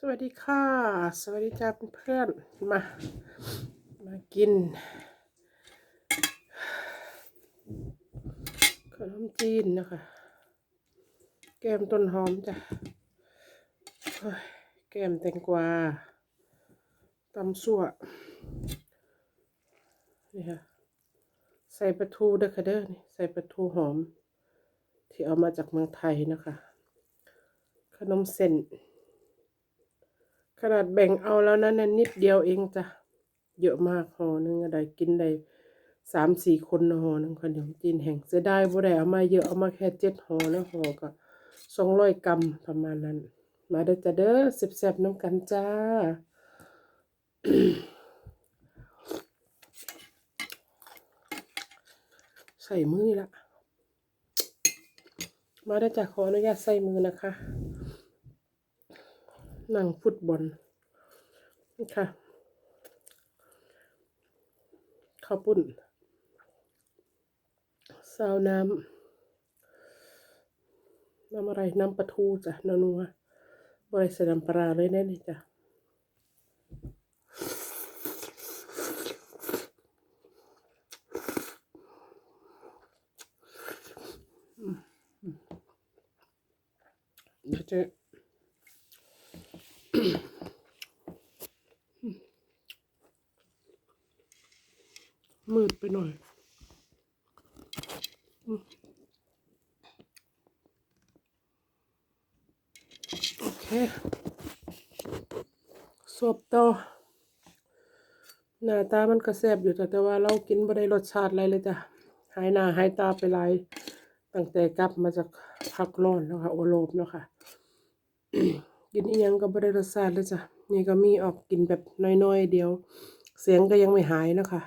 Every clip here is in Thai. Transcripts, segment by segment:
สวัสดีค่ะ สวัสดีจ้าเพื่อนมา มากิน ขนมจีนนะคะ แกมต้นหอมจ้ะแกมแตงกวาตำสั่วนี่ค่ะ ใส่ปลาทูเด้อค่ะเด้อนี่ใส่ปลาทูหอม ที่เอามาจากเมืองไทยนะคะ ขนมเส้น ขนาดแบ่งเอาแล้วนะนั่นนิดเดียวเองจ้ะ เยอะมากห่อหนึงอะไรกินได้สามสี่คนนะห่อหนึงขนมจีนแห่งเสียดายบ่ได้เอามาเยอะเอามาแค่เจ็ดห่อนะห่อก็สองร้อยกรัมประมาณนั้น มาเด้อจ้ะเด้อแซบน้ำกันจ้าใส่มือนี่ละมาได้จ้ะขออนุญาตใส่มือนะคะ นั่งฟุตบอลนี่ค่ะ ข้าวปุ้นซาวน้ำ น้ำอะไร น้ำปลาทูจ้ะนัวนัวบริใส่น้ำปลาเลยแน่นี่จ้ะเดี๋ยวจะมืดไปหน่อยอืม โอเคสบต่อหน้าตามันก็แซ่บอยู่แต่แต่ว่าเรากินบ่ได้รสชาติอะไรเลยจ้ะหายหน้าหายตาไปหลายตั้งแต่กลับมาจากพักร้อนแล้วค่ะโอโลบแล้วค่ะกินอีหยังก็บ่ได้รสชาติเลยจ้ะนี่ก็มีออกกินแบบน้อยๆเดียว เสียงก็ยังไม่หายนะคะ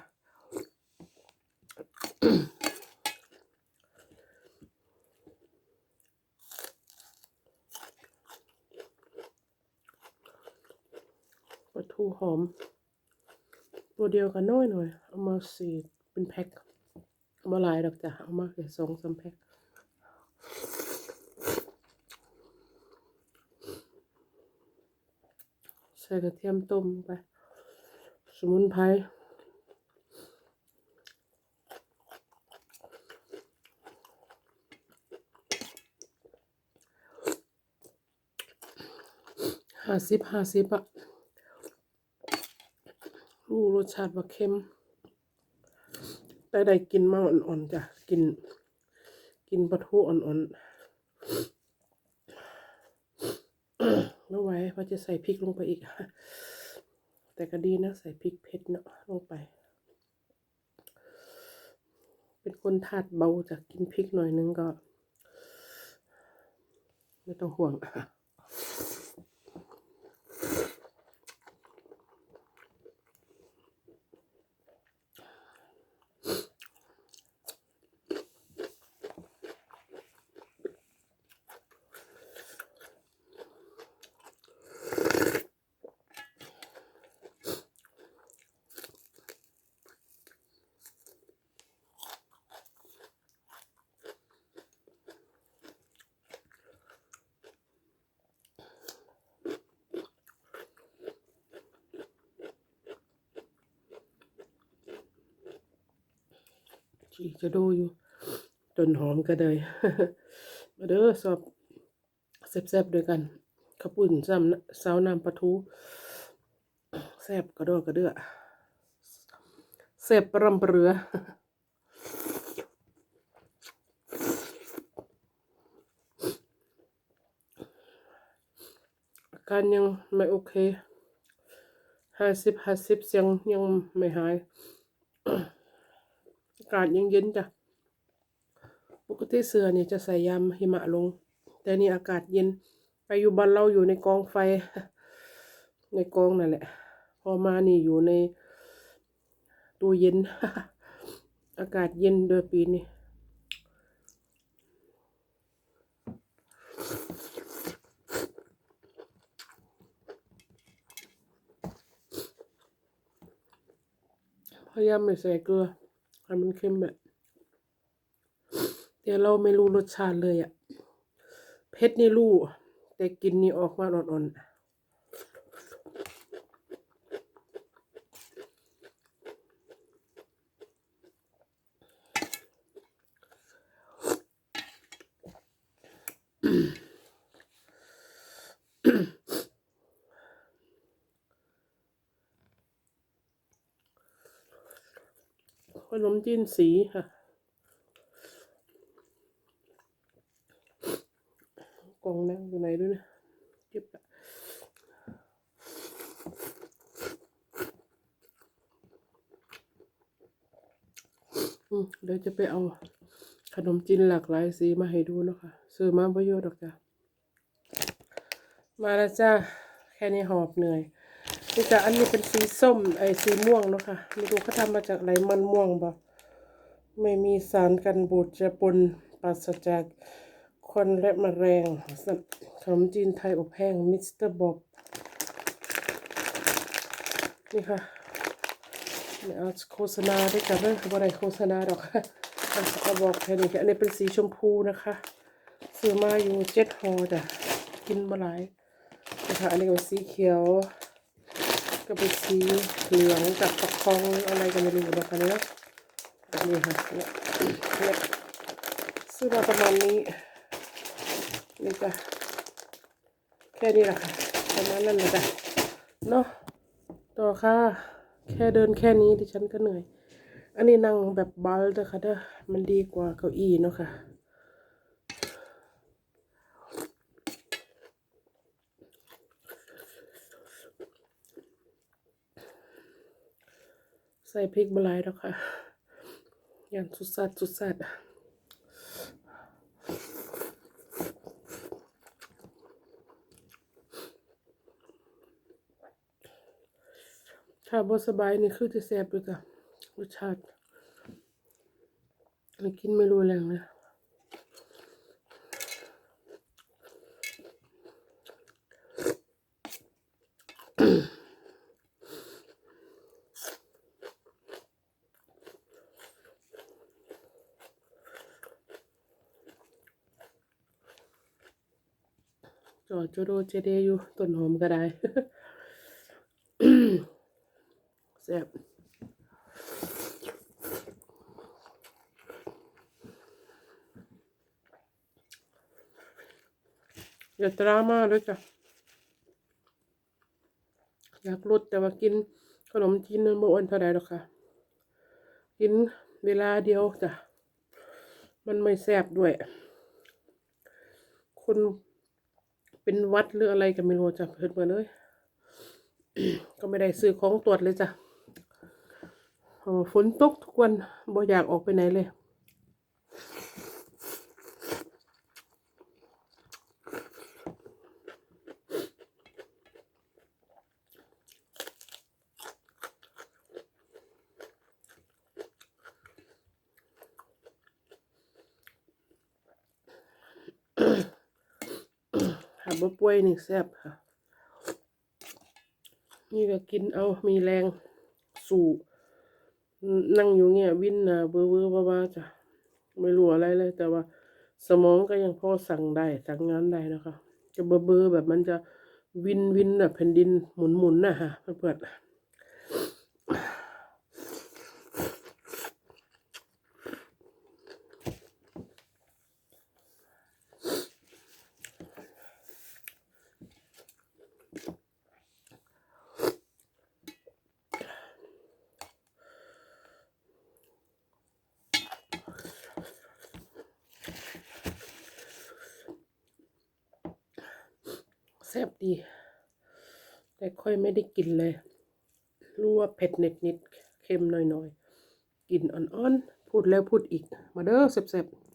ปลาทูหอม ตัวเดียวกันน้อยหน่อย เอามาสี่เป็นแพ็คเอามาหลายดอกจ้ะเอามาแค่สองสามแพ็คใส่กระเทียมต้มไป สมุนไพรห้าสิบห้าสิบอะ สชาติว่าเค็ม แต่ได้กินมาอ่อนๆจ้ะ กิน กินปลาทูอ่อนๆไม่ไหวเพราะจะใส่พริกลงไปอีก แต่ก็ดีนะ ใส่พริกเผ็ดเนาะลงไป เป็นคนทาดเบาจะกินพริกหน่อยนึงก็ ไม่ต้องห่วง จีจะดูอยู่ต้นหอมก็เลยมาเด้อสอบแซ่บๆด้วยกันข้าวปุ้นซ้ำซาวน้ำปลาทูแซ่บกระดอกระเดือแซ่บปรำเปรือ อาการยังไม่โอเคห้าสิบห้าสิบยังยังไม่หาย กาศยังเย็นจ้ะ ปกติเสือเนี่ยจะใส่ยามหิมะลง แต่นี่อากาศเย็น ไปอยู่บ้านเราอยู่ในกองไฟ ในกองนั่นแหละ พอมานี่อยู่ในตู้เย็น อากาศเย็นเดือปีนี้พยายามไม่ใส่เกลือ ฟันมันเค็มแบบแต่เราไม่รู้รสชาติเลยอะเผ็ดนี่รู้ แต่กินนี่ออกมาอ่อนๆ嗯。 ขนมจีนสีค่ะ กล่องนั่งอยู่ไหนด้วยนะเก็บละอืมเดี๋ยวจะไปเอาขนมจีนหลากหลายสีมาให้ดูเนาะคะซื้อมาประโยชน์ดอกจ้ะมาแล้วจ้า แค่นี้หอบเหนื่อย นี่จ้ะอันนี้เป็นสีส้มไอ้สีม่วงเนาะค่ะไม่รู้เขาทำมาจากอะไรมันม่วงบ่ไม่มีสารกันบูดจะปนปราศจากควันและมะแรงหรับขนมจีนไทยอบแห้งมิสเตอร์บ๊อบนี่ค่ะไม่เอาโฆษณาด้วยกันเลยว่าอไรโฆษณาดอกค่ะเอาบอกแค่นี้ค่ะอันนี้เป็นสีชมพูนะคะซื้อมาอยู่เจ็ดห่อจ้ะกินมาหลายนะคะอันนี้ก็เป็นสีเขียว ก็เป็นสีเหลืองกับฟักทองอะไรกันไม่รู้นะคะเนี่ยอันนี้ค่ะเนี่ยเนี่ยซื้อมาประมาณนี้นี่จ้ะแค่นี้แหละค่ะประมาณนั้นเลยจ้ะเนาะต่อค่ะ แค่เดินแค่นี้ดิฉันก็เหนื่อย อันนี้นั่งแบบบัลเด้อค่ะเด้อมันดีกว่าเก้าอี้เนาะค่ะ ใส่พริกบลายแล้วค่ะอย่างสุดสัดสุดสัดชาบสบายนี่คือจะแซ่บด้วยจ้ะรสชาติมันกินไม่รู้แรงเลย จอดจูโดเจเดอยู่ต้นหอมก็ได้แซ่บอย่าดราม่าด้วยจ้ะอยากลดแต่ว่ากินขนมจีนนั้นบ่อ้วนเท่าใดหรอกค่ะ กินเวลาเดียวจ้ะ มันไม่แซ่บด้วย คน เป็นวัดหรืออะไรกันไม่รู้จ้ะเพื่อนเพื่อนเลย ก็ไม่ได้ซื้อของตรวจเลยจ้ะฝนตกทุกวันบ่อยากออกไปไหนเลย หา บ่ป่วยนี่แซ่บค่ะ นี่ก็กินเอามีแรงสู่ นั่งอยู่เงี้ยวินนะเบอร์เบอร์บ้าๆจ้ะไม่รู้อะไรเลย แต่ว่า สมองก็ยังพอสั่งได้สั่งงานได้นะคะ จะเบอร์เบอร์แบบมันจะวินวินแบบแผ่นดินหมุนหมุนนะฮะเพื่อน แซ่บดี แต่ค่อยไม่ได้กินเลย รู้ว่าเผ็ดนิดนิดเค็มหน่อยหน่อยๆกินอ่อนๆ พูดแล้วพูดอีก มาเด้อแซ่บๆ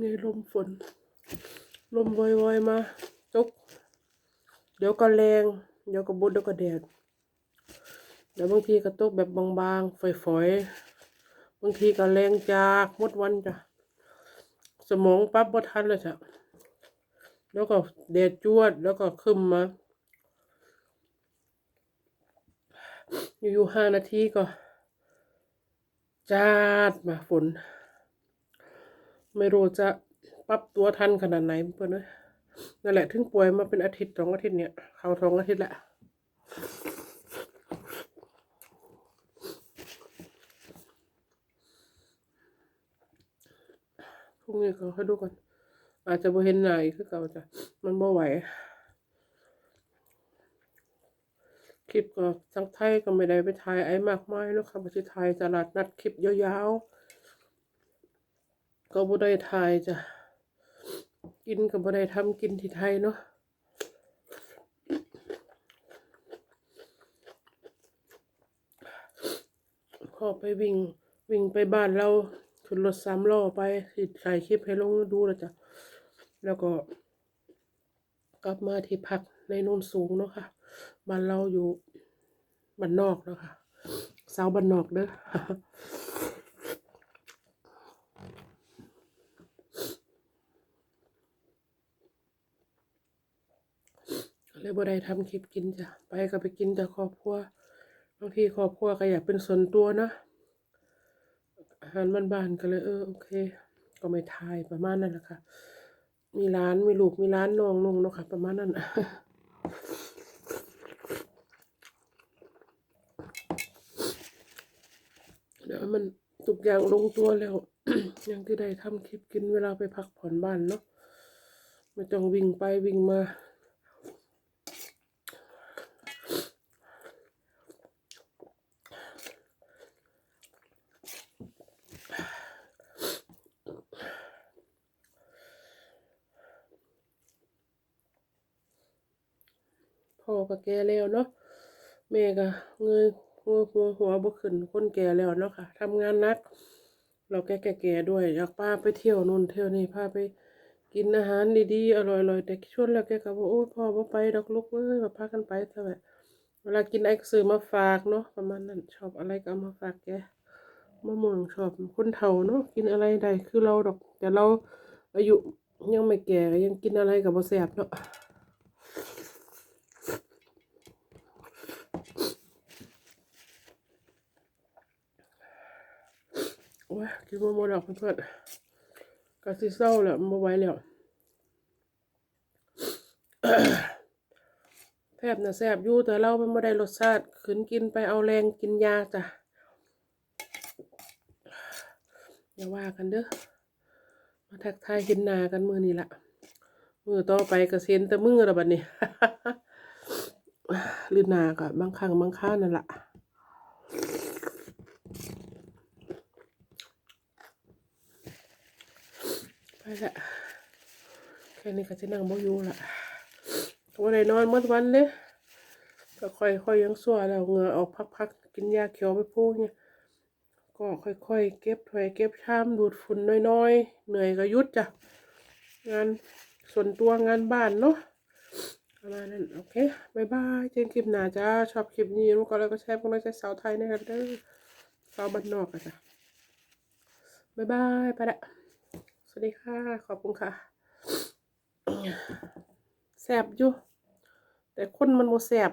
นี่ลมฝน ลมวอยๆมาตก เดี๋ยวก็แรง เดี๋ยวก็บุดเดี๋ยวก็แดด เดี๋ยวบางทีก็ตกแบบบางๆ ฝอยๆ บางทีก็แรงจากหมดวันจ้ะ สมองปั๊บบ่ทันเลยจ้ะ แล้วก็แดดจวดแล้วก็ขึ้นมา อยู่ๆห้านาทีก็จาดมาฝน ไม่รู้จะปรับตัวทันขนาดไหนเพื่อนเอ้ยนั่นแหละถึงป่วยมาเป็นอาทิตย์สองอาทิตย์เนี่ย เข้าท้องอาทิตย์ละ พรุ่งนี้ก็ให้ดูก่อน อาจจะบ่เห็นหน้าอีกคือเก่าจ้ะ มันบ่ไหว คลิปก็ทั้งไทยก็ไม่ได้ไปถ่ายไอ้มากมายเนาะค่ะบ่สิถ่ายตลาดนัดคลิปยาวๆ ก็บ่ได้ถ่ายจ้ะ กินก็บ่ได้ทำกินที่ไทยเนาะพอไปวิ่งวิ่งไปบ้านเรา ขึ้นรถสามล้อไปสิถ่ายคลิปให้ลงดูแล้วจ้ะ แล้วก็ กลับมาที่พักในโนนสูงเนาะค่ะบ้านเราอยู่บ้านนอกเนาะค่ะสาวบ้านนอกเด้อเลยบ่ได้ทำคลิปกินจ้ะ ไปก็ไปกินแต่ครอบครัวบางทีครอบครัวก็อยากเป็นส่วนตัวเนาะ อาหารบ้านๆก็เลย เออโอเค ก็ไม่ทายประมาณนั้นแหละค่ะ มีร้านมีลูกมีร้านน้องนุ่งเนาะค่ะ ประมาณนั้นเดี๋ยวมันทุกอย่างลงตัวแล้ว ยังที่ได้ทำคลิปกินเวลาไปพักผ่อนบ้านเนาะไม่ต้องวิ่งไปวิ่งมา ก็แก่แล้วเนาะแม่ก็เงยหัวหัวหัวบ่ขึ้นคนแก่แล้วเนาะค่ะทำงานนัก เราแก่แก่ด้วยอยากพาไปเที่ยวนู่นเที่ยวนี่พาไปกินอาหารดีๆอร่อยๆแต่ชวนแล้วแกก็บอกโอ้พ่อบ่ไปดอกลูกเอ้ยมาพากันไปเถอะแบบเวลากินไอ้ก็ซื้อมาฝากเนาะประมาณนั้นชอบอะไรก็มาฝากแกมะม่วงชอบคนเฒ่าเนาะกินอะไรได้คือเราดอก แต่เราอายุยังไม่แก่ยังกินอะไรก็บ่แซ่บเนาะ โอ้ยกินมาหมดแล้วเพื่อนๆก็สิเศร้าแหละมาไหว้แล้วแทบนะแซบยู่แต่เรามันไม่ได้รสชาติขืนกินไปเอาแรงกินยาจ้ะอย่าว่ากันเด้อมาทักทายเห็นนากันมือนี่ละมือต่อไปก็เซ็นแต่มือและบัดนี้ลืนนาก็บางครั้งบางค้านั่นแหละ ไปละแค่นี้ก็จะนั่งบ่อยู่ละวันไหนนอนเมื่อวันเลยก็ค่อยๆยังสั่วแล้วเงือออกพักๆกินยาเขียวไปพูเนี่ย ก็ค่อยๆเก็บถ้วยเก็บชามดูดฝุ่นน้อยๆ เหนื่อยก็หยุดจ้ะ งานส่วนตัวงานบ้านเนาะประมาณนั้นโอเคบายบายเจนคลิปหนาจ้า ชอบคลิปนี้รู้ก็แล้วก็แชร์พวกเราใจสาวไทยนะครับเด้อสาวบ้านนอกอะจ้ะบายบายไปละ สวัสดีค่ะ ขอบคุณค่ะ แสบอยู่ แต่คนมันโมแสบ